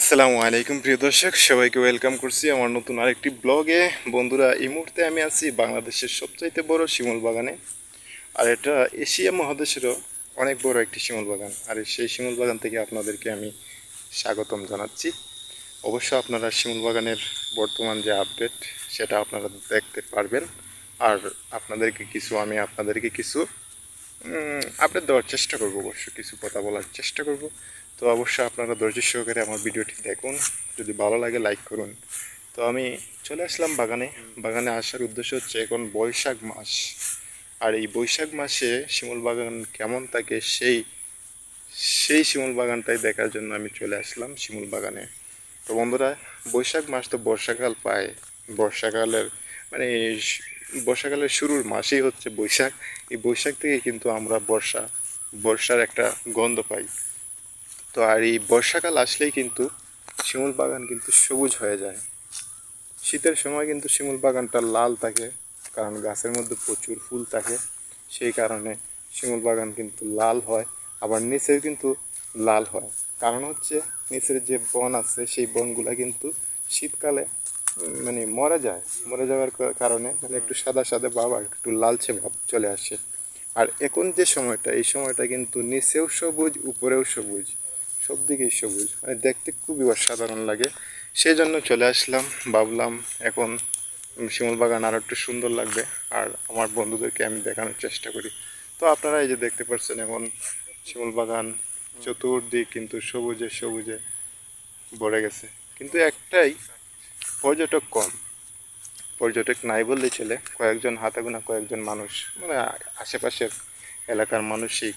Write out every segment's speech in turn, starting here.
আসসালামু আলাইকুম, প্রিয় দর্শক। সবাইকে ওয়েলকাম করছি আমার নতুন আরেকটি ব্লগে বন্ধুরা, এই মুহূর্তে আমি আছি বাংলাদেশের সবচাইতে বড় শিমুল বাগানে। আর এটা এশিয়া মহাদেশেরও অনেক বড় একটি শিমুল বাগান। আর সেই শিমুল বাগান থেকে আপনাদেরকে আমি স্বাগতম জানাচ্ছি। অবশ্য আপনারা শিমুল বাগানের বর্তমান যে আপডেট সেটা আপনারা দেখতে পারবেন। আর আপনাদেরকে কিছু, আমি আপনাদেরকে কিছু আপডেট দেওয়ার চেষ্টা করব অবশ্য। কিছু কথা বলার চেষ্টা করব। তো অবশ্যই আপনারা ধৈর্য সহকারে আমার ভিডিওটি দেখুন। যদি ভালো লাগে লাইক করুন। তো আমি চলে আসলাম বাগানে। বাগানে আসার উদ্দেশ্য হচ্ছে এখন বৈশাখ মাস। আর এই বৈশাখ মাসে শিমুল বাগান কেমন থাকে, সেই সেই শিমুল বাগানটাই দেখার জন্য আমি চলে আসলাম শিমুল বাগানে। তো বন্ধুরা, বৈশাখ মাস তো বর্ষাকাল পায়। বর্ষাকালের মানে বর্ষাকালের শুরুর মাসেই হচ্ছে বৈশাখ। এই বৈশাখ থেকে কিন্তু আমরা বর্ষা, বর্ষার একটা গন্ধ পাই। তো আর এই বর্ষাকাল আসলেই কিন্তু শিমুল বাগান কিন্তু সবুজ হয়ে যায়। শীতের সময় কিন্তু শিমুল বাগানটা লাল থাকে, কারণ গাছের মধ্যে প্রচুর ফুল থাকে। সেই কারণে শিমুল বাগান কিন্তু লাল হয়, আবার নিচেও কিন্তু লাল হয়। কারণ হচ্ছে নিচের যে বন আছে, সেই বনগুলা কিন্তু শীতকালে মানে মরে যায়। মরে যাওয়ার কারণে মানে একটু সাদা সাদা ভাব আর একটু লালচে ভাব চলে আসে। আর এখন যে সময়টা, এই সময়টা কিন্তু নিচেও সবুজ, উপরেও সবুজ। সব দিকেই সবুজ। মানে দেখতে খুবই অসাধারণ লাগে। সেই জন্য চলে আসলাম, ভাবলাম এখন শিমুল বাগান আরও একটু সুন্দর লাগবে। আর আমার বন্ধুদেরকে আমি দেখানোর চেষ্টা করি। তো আপনারা এই যে দেখতে পাচ্ছেন এখন শিমুল বাগান চতুর্দিক কিন্তু সবুজে সবুজে ভরে গেছে। কিন্তু একটাই, পর্যটক কম। পর্যটক নাই বললে চলে। কয়েকজন হাতে গোনা কয়েকজন মানুষ। মানে আশেপাশের এলাকার মানুষই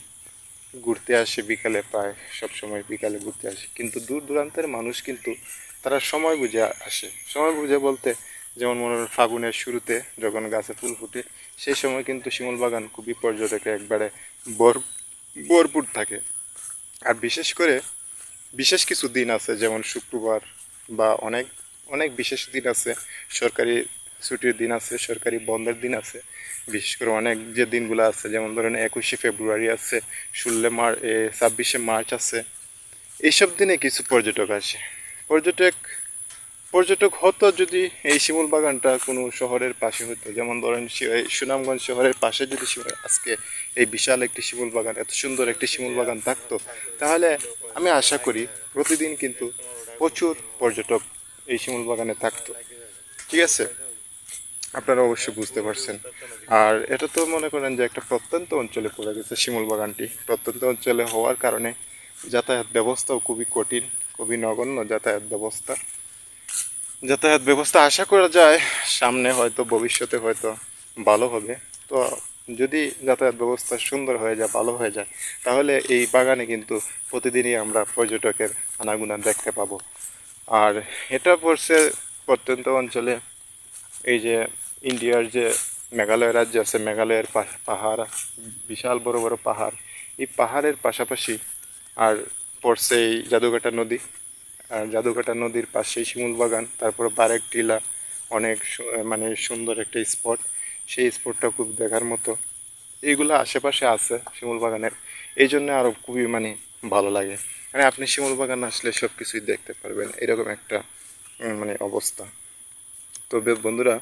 ঘুরতে আসে বিকালে, প্রায় সব সময় বিকালে ঘুরতে আসে। কিন্তু দূর দূরান্তের মানুষ কিন্তু তারা সময় বুঝে আসে। সময় বুঝে বলতে, যেমন মনে ফাগুনের শুরুতে যখন গাছে ফুল ফুটে, সেই সময় কিন্তু শিমুল বাগান খুবই পর্যটকে একবারে ভর, ভরপুর থাকে। আর বিশেষ করে বিশেষ কিছু দিন আছে, যেমন শুক্রবার বা অনেক অনেক বিশেষ দিন আছে সরকারি ছুটির দিন আছে, সরকারি বন্ধের দিন আছে। বিশেষ করে অনেক যে দিনগুলো আছে, যেমন ধরেন একুশে ফেব্রুয়ারি আছে ষোলো মার্চ ছাব্বিশে মার্চ আছে। এইসব দিনে কিছু পর্যটক আসে। পর্যটক পর্যটক হতো যদি এই শিমুল বাগানটা কোনো শহরের পাশে হতো। যেমন ধরেন সুনামগঞ্জ শহরের পাশে যদি আজকে এই বিশাল একটি শিমুল বাগান, এত সুন্দর একটি শিমুল বাগান থাকতো, তাহলে আমি আশা করি প্রতিদিন কিন্তু প্রচুর পর্যটক এই শিমুল বাগানে থাকতো। ঠিক আছে? আপনারা অবশ্যই বুঝতে পারছেন। আর এটা তো মনে করেন যে একটা প্রত্যন্ত অঞ্চলে পড়ে গেছে শিমুল বাগানটি। প্রত্যন্ত অঞ্চলে হওয়ার কারণে যাতায়াত ব্যবস্থাও খুবই কঠিন, খুবই নগণ্য যাতায়াত ব্যবস্থা। যাতায়াত ব্যবস্থা আশা করা যায় সামনে হয়তো, ভবিষ্যতে হয়তো ভালো হবে। তো যদি যাতায়াত ব্যবস্থা সুন্দর হয়ে যায়, ভালো হয়ে যায়, তাহলে এই বাগানে কিন্তু প্রতিদিনই আমরা পর্যটকের আনাগুনা দেখতে পাবো। আর এটা পড়ছে প্রত্যন্ত অঞ্চলে এই যে ইন্ডিয়ার যে মেঘালয় রাজ্য আছে, মেঘালয়ের পাহাড়, বিশাল বড় বড় পাহাড়। এই পাহাড়ের পাশাপাশি আর পড়ছে এই জাদুঘাটা নদী। আর জাদুঘাটা নদীর পাশেই শিমুল বাগান, তারপর বারেক টিলা, অনেক মানে সুন্দর একটা স্পট। সেই স্পটটা খুব দেখার মতো। এইগুলো আশেপাশে আছে শিমুল বাগানের। এই জন্য আরও খুবই মানে ভালো লাগে। মানে আপনি শিমুল বাগান আসলে সব কিছুই দেখতে পারবেন। এরকম একটা মানে অবস্থা। তো বন্ধুরা,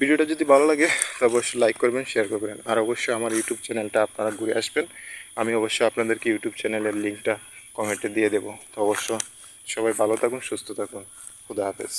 ভিডিওটা যদি ভালো লাগে, তো অবশ্যই লাইক করবেন শেয়ার করবেন। আর অবশ্যই আমার ইউটিউব চ্যানেলটা আপনারা ঘুরে আসবেন। আমি অবশ্যই আপনাদেরকে ইউটিউব চ্যানেলের লিঙ্কটা কমেন্টে দিয়ে দেবো। তো অবশ্য সবাই ভালো থাকুন, সুস্থ থাকুন। খুদা হাফেজ।